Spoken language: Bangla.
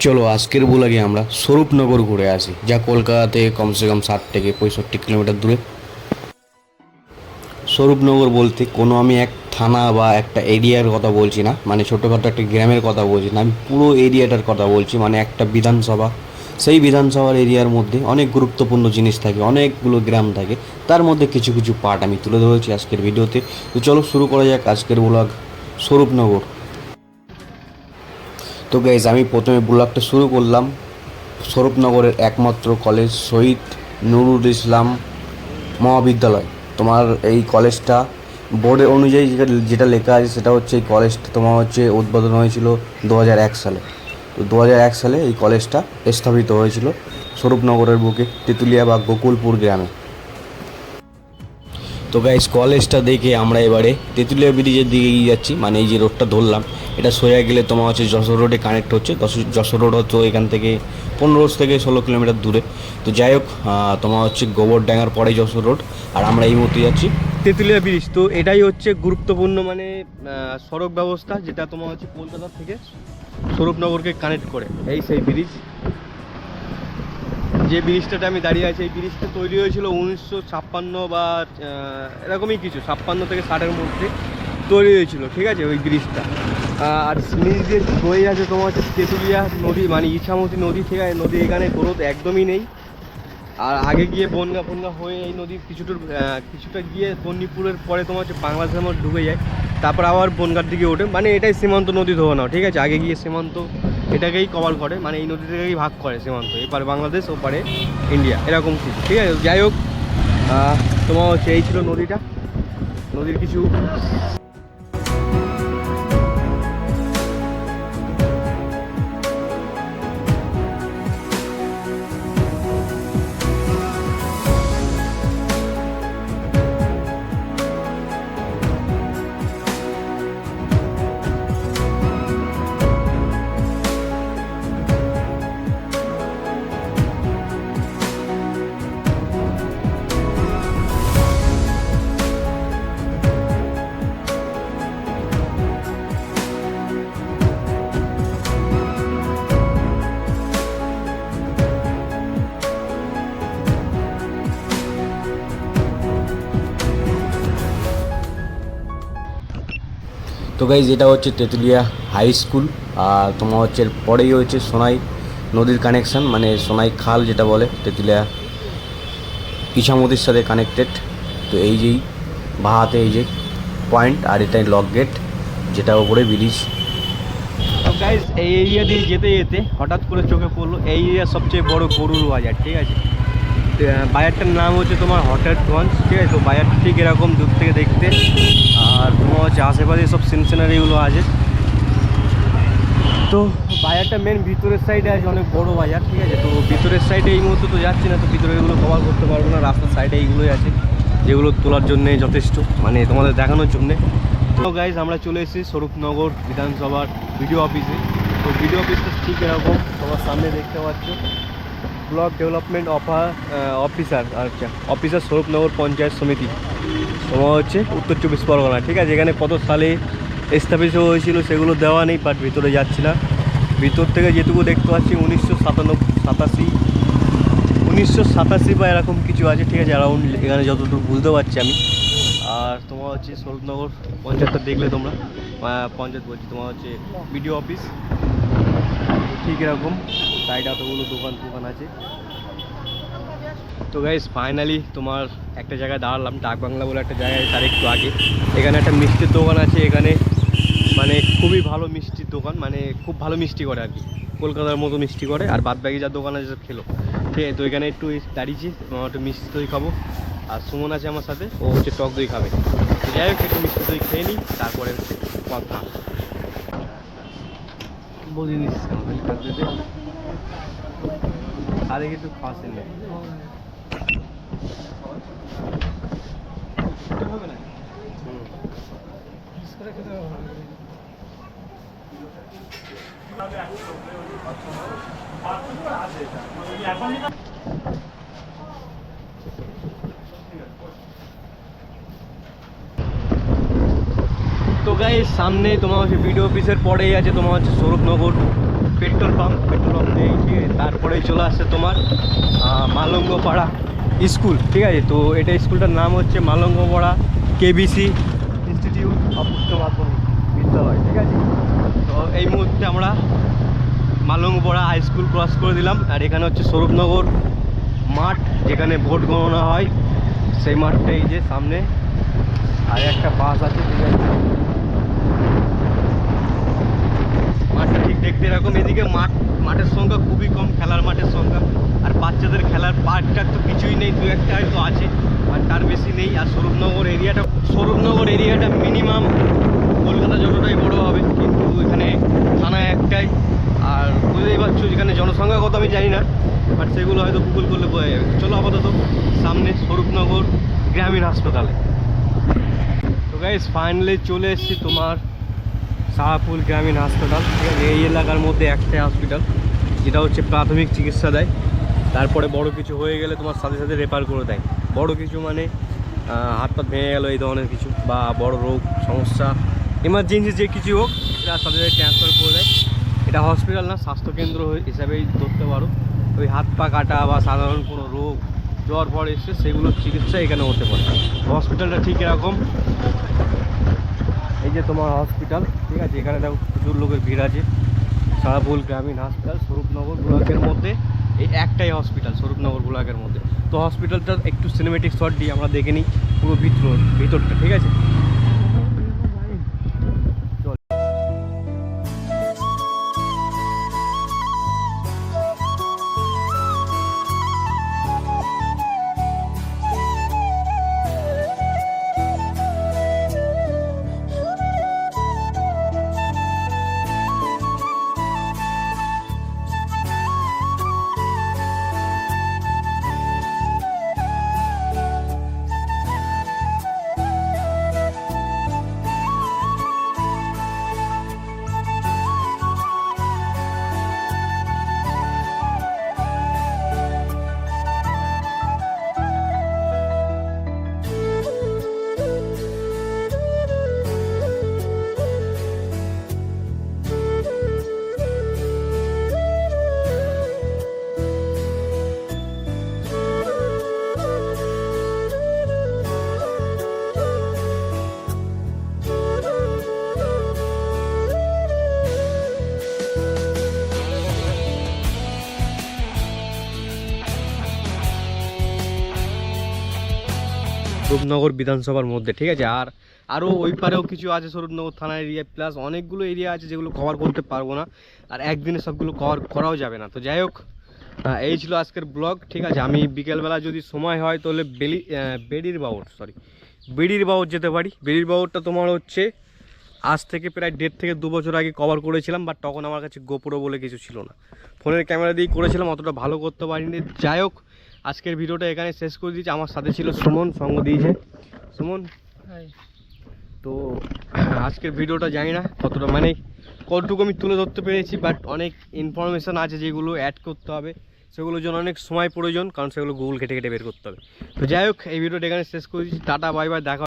চলো, আজকের বুলাগে আমরা স্বরূপনগর ঘুরে আসি। যা কলকাতা থেকে কমসে কম ষাট থেকে পঁয়ষট্টি কিলোমিটার দূরে। স্বরূপনগর বলতে কোনো আমি এক থানা বা একটা এরিয়ার কথা বলছি না। মানে ছোটোখাটো একটা গ্রামের কথা বলছি না। আমি পুরো এরিয়াটার কথা বলছি। মানে একটা বিধানসভা। সেই বিধানসভার এরিয়ার মধ্যে অনেক গুরুত্বপূর্ণ জিনিস থাকে, অনেকগুলো গ্রাম থাকে। তার মধ্যে কিছু কিছু পার্ট আমি তুলে ধরেছি আজকের ভিডিওতে। তো চলো শুরু করা যাক আজকের ব্লগ স্বরূপনগর। তো গাইজ আমি প্রথমে ব্লগটা শুরু করলাম। স্বরূপনগরের একমাত্র কলেজ শহীদ নুরুল ইসলাম মহাবিদ্যালয়। তোমার এই কলেজটা বোর্ডের অনুযায়ী যেটা যেটা লেখা আছে সেটা হচ্ছে এই কলেজটা তোমার হচ্ছে উদ্বোধন হয়েছিল দু হাজার এক সালে। তো দু হাজার এক সালে এই কলেজটা স্থাপিত হয়েছিল স্বরূপনগরের বুকে তেঁতুলিয়া বা গোকুলপুর গ্রামে। তো গাইস কলেজটা দেখে আমরা এবারে তেঁতুলিয়া ব্রিজের দিকে এগিয়ে যাচ্ছি। মানে এই যে রোডটা ধরলাম, এটা সোজা গেলে তোমার হচ্ছে যশোর রোডে কানেক্ট হচ্ছে। যশোর- যশোর রোড হচ্ছে এখান থেকে পনেরো থেকে ষোলো কিলোমিটার দূরে। তো যাই হোক তোমার হচ্ছে গোবরডাঙ্গার পরে যশোর রোড আর আমরা এই মুহূর্তে যাচ্ছি তেঁতুলিয়া ব্রিজ তো এটাই হচ্ছে গুরুত্বপূর্ণ মানে সড়ক ব্যবস্থা, যেটা তোমার হচ্ছে কলকাতা থেকে স্বরূপনগরকে কানেক্ট করে। এই সেই ব্রিজ যে ব্রিজটাতে আমি দাঁড়িয়ে আছি, এই ব্রিজটা তৈরি হয়েছিল উনিশশো ছাপ্পান্ন বা এরকমই কিছু, ছাপ্পান্ন থেকে ষাটের মধ্যে তৈরি হয়েছিল, ঠিক আছে, ওই ব্রিজটা। আর নিচ দিয়ে বয়ে আছে তোমার হচ্ছে তেঁতুলিয়া নদী মানে ইছামতি নদী, ঠিক আছে, নদী এখানে গ্রোথ একদমই নেই। আর আগে গিয়ে বনগা ফনগা হয়ে এই নদীর কিছুটা কিছুটা গিয়ে বন্নিপুরের পরে তোমার হচ্ছে বাংলাদেশের মধ্যে ঢুকে যায়, তারপর আবার বনগার দিকে ওঠে। মানে এটাই সীমান্ত নদী ধরে নাও, ঠিক আছে, আগে গিয়ে সীমান্ত এটাকেই কভার করে মানে এই নদীটাকেই ভাগ করে সীমান্ত, এপারে বাংলাদেশ, ওপারে ইন্ডিয়া, এরকম কিছু, ঠিক আছে? যাই হোক তোমার হচ্ছে এই ছিল নদীটা, নদীর কিছু তো গাইজ এটা হচ্ছে তেঁতুলিয়া হাই স্কুল আর তোমার হচ্ছে পরেই হচ্ছে সোনাই নদীর কানেকশন মানে সোনাই খাল যেটা বলে, তেঁতুলিয়া ইছামতির সাথে কানেক্টেড তো এই যেই বাহাতে এই যে পয়েন্ট আর এটাই লক গেট যেটা ওপরে ব্রিজ এই এরিয়া দিয়ে যেতে যেতে হঠাৎ করে চোখে পড়ল, এই এরিয়া সবচেয়ে বড় গরুর বাজার, ঠিক আছে? বাজারটার নাম হচ্ছে তোমার হঠাৎগঞ্জ ঠিক আছে? তো বাজারটা ঠিক এরকম দূর থেকে দেখতে। আর তোমার হচ্ছে আশেপাশে সব সিন সিনারিগুলো আছে। তো বাজারটা মেন ভিতরের সাইডে আছে, অনেক বড় বাজার, ঠিক আছে? তো ভিতরের সাইডে এই মুহূর্তে তো যাচ্ছি না, তো ভিতরের এগুলো কভার করতে পারব না। রাস্তার সাইডে এইগুলোই আছে, যেগুলো তোলার জন্যে যথেষ্ট মানে তোমাদের দেখানোর জন্যে। তো গাইজ আমরা চলে এসেছি স্বরূপনগর বিধানসভার ভিডিও অফিসে তো ভিডিও অফিসটা ঠিক এরকম তোমার সামনে দেখতে পাচ্ছ। ব্লক ডেভেলপমেন্ট অফার অফিসার আচ্ছা অফিসার স্বরূপনগর পঞ্চায়েত সমিতি। তোমার হচ্ছে উত্তর চব্বিশ পরগনা, ঠিক আছে? এখানে কত সালে স্থাপিত হয়েছিল সেগুলো দেওয়া নেই বাট ভিতরে যাচ্ছি না। ভিতর থেকে যেটুকু দেখতে পাচ্ছি, উনিশশো সাতানব্বই সাতাশি, উনিশশো সাতাশি বা এরকম কিছু আছে, ঠিক আছে? অ্যারাউন্ড এখানে যতটুকু বুঝতে পারছি আমি। আর তোমার হচ্ছে স্বরূপনগর পঞ্চায়েতটা দেখলে তোমরা পঞ্চায়েত বলছি, তোমার হচ্ছে বিডিও অফিস। ঠিক এরকম। সাইডে এতগুলো দোকান দোকান আছে। তো গাইস ফাইনালি তোমার একটা জায়গায় দাঁড়ালাম, ডাক বাংলা বলে একটা জায়গায় তার একটু আগে। এখানে একটা মিষ্টির দোকান আছে, এখানে মানে খুবই ভালো মিষ্টির দোকান মানে খুব ভালো মিষ্টি করে আর কি। কলকাতার মতো মিষ্টি করে, আর বাদ বাকি যা দোকান আছে সব খেলো। ঠিক আছে, তো এখানে একটু দাঁড়িয়েছি আমার একটু মিষ্টি দই খাব। আর সুমন আছে আমার সাথে, ও হচ্ছে টক দই খাবে। যাই হোক, একটু মিষ্টি দই খেয়ে নিই, তারপরে বুঝে নিস আরে কিন্তু খাওয়াছেন না তো গাই সামনে তোমার হচ্ছে বিডিও অফিসের পরেই আছে তোমার হচ্ছে Sauravnagar petrol pump petrol pump নেই ঠিক আছে তারপরেই চলে আসছে তোমার মালঙ্গপাড়া স্কুল ঠিক আছে? তো এটা স্কুলটার নাম হচ্ছে মালঙ্গপাড়া কেবিসি ইনস্টিটিউট অফ উচ্চ মাধ্যমিক বিদ্যালয় ঠিক আছে? তো এই মুহূর্তে আমরা মালঙ্গপাড়া হাই স্কুল ক্রস করে দিলাম আর এখানে হচ্ছে সৌরভনগর মাঠ যেখানে ভোট গণনা হয়, সেই মাঠটা এই যে সামনে। আর একটা বাস আছে, ঠিক আছে? মাঠটা ঠিক দেখতে এরকম। এদিকে মাঠ, মাঠের সংখ্যা খুবই কম, খেলার মাঠের সংখ্যা। আর বাচ্চাদের খেলার পার্কটা তো কিছুই নেই, দু একটা হয়তো আছে, আর তার বেশি নেই। আর স্বরূপনগর এরিয়াটা স্বরূপনগর এরিয়াটা মিনিমাম কলকাতা যতটাই বড় হবে, কিন্তু এখানে থানা একটাই। আর বুঝতেই পারছ যেখানে জনসংখ্যা কত আমি জানি না বাট সেগুলো হয়তো গুগল করলে বোঝা যাবে। চলো আপাতত সামনে স্বরূপনগর গ্রামীণ হাসপাতালে। তো গাইস ফাইনালি চলে এসেছি তোমার শাহপুর গ্রামীণ হাসপাতাল এই এলাকার মধ্যে একটাই হসপিটাল যেটা হচ্ছে প্রাথমিক চিকিৎসা দেয়। তারপরে বড় কিছু হয়ে গেলে তোমার সাথে সাথে রেফার করে দেয়। বড় কিছু মানে হাত পা ভেঙে গেলো, এই ধরনের কিছু, বা বড় রোগ, সমস্যা এমার্জেন্সি যে কিছু হোক সেটা সাথে সাথে ট্রান্সফার করে দেয়। এটা হসপিটাল না, স্বাস্থ্যকেন্দ্র হিসাবেই ধরতে পারো। ওই হাত পা কাটা বা সাধারণ কোনো রোগ, জ্বর, ফর এসছে, সেগুলোর চিকিৎসা এখানে হতে পারে। হসপিটালটা ঠিক এরকম। যে তোমার হসপিটাল ঠিক আছে? এখানে দেখো প্রচুর লোকের ভিড় আছে। সারাপুল গ্রামীণ হাসপাতাল স্বরূপনগর ব্লকের মধ্যে। এই একটাই হসপিটাল স্বরূপনগর ব্লকের মধ্যে। তো হসপিটালটা একটু সিনেমেটিক শট দিয়ে আমরা দেখে নিই পুরো ভিতর ভিতরটা, ঠিক আছে? স্বরূপনগর বিধানসভার মধ্যে, ঠিক আছে? আর আরও ওই পারেও কিছু আছে স্বরূপনগর থানা এরিয়া প্লাস অনেকগুলো এরিয়া আছে যেগুলো কভার করতে পারব না। আর একদিনে সবগুলো কভার করাও যাবে না। তো যাই হোক এই ছিল আজকের ব্লগ ঠিক আছে? আমি বিকেলবেলা যদি সময় হয় তাহলে বেলি বেড়ির বাউর সরি বেড়ির বাউর যেতে পারি। বেড়ির বাউরটা তোমার হচ্ছে আজ থেকে প্রায় দেড় থেকে দু বছর আগে কভার করেছিলাম বাট তখন আমার কাছে গোপুরো বলে কিছু ছিল না। ফোনের ক্যামেরা দিয়ে করেছিলাম, অতটা ভালো করতে পারিনি। যাই হোক আজকের ভিডিওটা এখানে শেষ করে দিয়েছি। আমার সাথে ছিল সুমন সঙ্গ দিয়েছে। সুমন? তো আজকের ভিডিওটা জানি না কতটা মানে কতটুকু আমি তুলে ধরতে পেরেছি বাট অনেক ইনফরমেশান আছে যেগুলো অ্যাড করতে হবে। সেগুলোর জন্য অনেক সময় প্রয়োজন কারণ সেগুলো গুগল কেটে কেটে বের করতে হবে। তো যাই হোক এই ভিডিওটা এখানে শেষ করে দিচ্ছি টাটা বাই বাই দেখা